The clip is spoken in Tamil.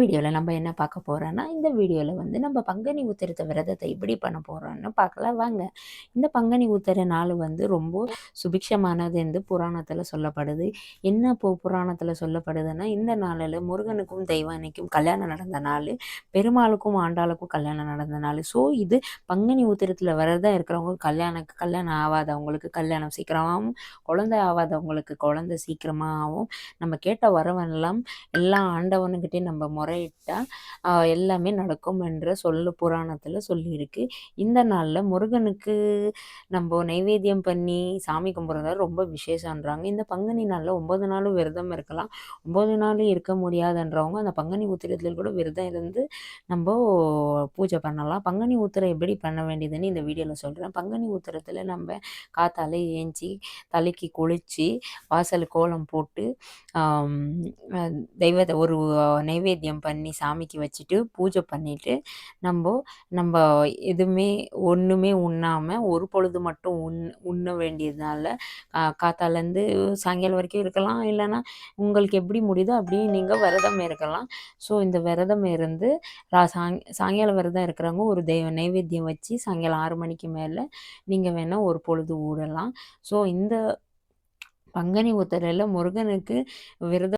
வீடியோவில் நம்ம என்ன பார்க்க போகிறோன்னா இந்த வீடியோவில் வந்து நம்ம பங்கனி உத்திரத்த விரதத்தை எப்படி பண்ண போகிறோன்னு பார்க்கலாம் வாங்க. இந்த பங்கனி உத்திர நாள் வந்து ரொம்ப சுபிக்ஷமானது என்று புராணத்தில் சொல்லப்படுது. என்ன இப்போ புராணத்தில் சொல்லப்படுதுன்னா இந்த நாளில் முருகனுக்கும் தெய்வானிக்கும் கல்யாணம் நடந்த நாள் பெருமாளுக்கும் ஆண்டாளுக்கும் கல்யாணம் நடந்த நாள். ஸோ இது பங்கனி உத்திரத்தில் விரதம் இருக்கிறவங்க கல்யாணம் கல்யாணம் ஆகாதவங்களுக்கு கல்யாணம் சீக்கிரமாகவும் குழந்தை ஆகாதவங்களுக்கு குழந்தை சீக்கிரமாகவும் நம்ம கேட்ட வரவெல்லாம் எல்லா ஆண்டவனுக்கிட்டே நம்ம முறையிட்டால் எல்லாமே நடக்கும் என்ற சொல்லு புராணத்தில் சொல்லியிருக்கு. இந்த நாளில் முருகனுக்கு நம்ம நைவேத்தியம் பண்ணி சாமி கும்பிட்றதா ரொம்ப விசேஷன்றாங்க இந்த பங்குனி நாளில் ஒம்பது நாளும் விரதம் இருக்கலாம். ஒம்பது நாளும் இருக்க முடியாதுன்றவங்க அந்த பங்குனி உத்திரத்தில் கூட விரதம் இருந்து நம்ம பூஜை பண்ணலாம். பங்குனி உத்திரம் எப்படி பண்ண வேண்டியதுன்னு இந்த வீடியோவில் சொல்கிறேன் பங்குனி உத்திரத்தில் நம்ம காத்தாலே ஏஞ்சி தலைக்கு குளித்து வாசல் கோலம் போட்டு தெய்வத்தை ஒரு நைவேத்தியம் பண்ணி சாமிக்கு வச்சுட்டு பூஜை பண்ணிவிட்டு நம்ம நம்ம எதுவுமே ஒன்றுமே உண்ணாமல் ஒரு பொழுது மட்டும் உண் உண்ண வேண்டியதுனால காத்தாலேருந்து சாயங்காலம் வரைக்கும் இருக்கலாம். இல்லைன்னா உங்களுக்கு எப்படி முடியுதோ அப்படியே நீங்கள் விரதம் இருக்கலாம். ஸோ இந்த விரதம் இருந்து சாங் சாயங்காலம் விரதம் இருக்கிறவங்க ஒரு தெய்வ நைவேத்தியம் வச்சு சாயங்காலம் ஆறு மணிக்கு மேலே நீங்கள் வேணால் ஒரு பொழுது ஊடலாம். ஸோ இந்த பங்கனி உத்தரையில் முருகனுக்கு விரதம்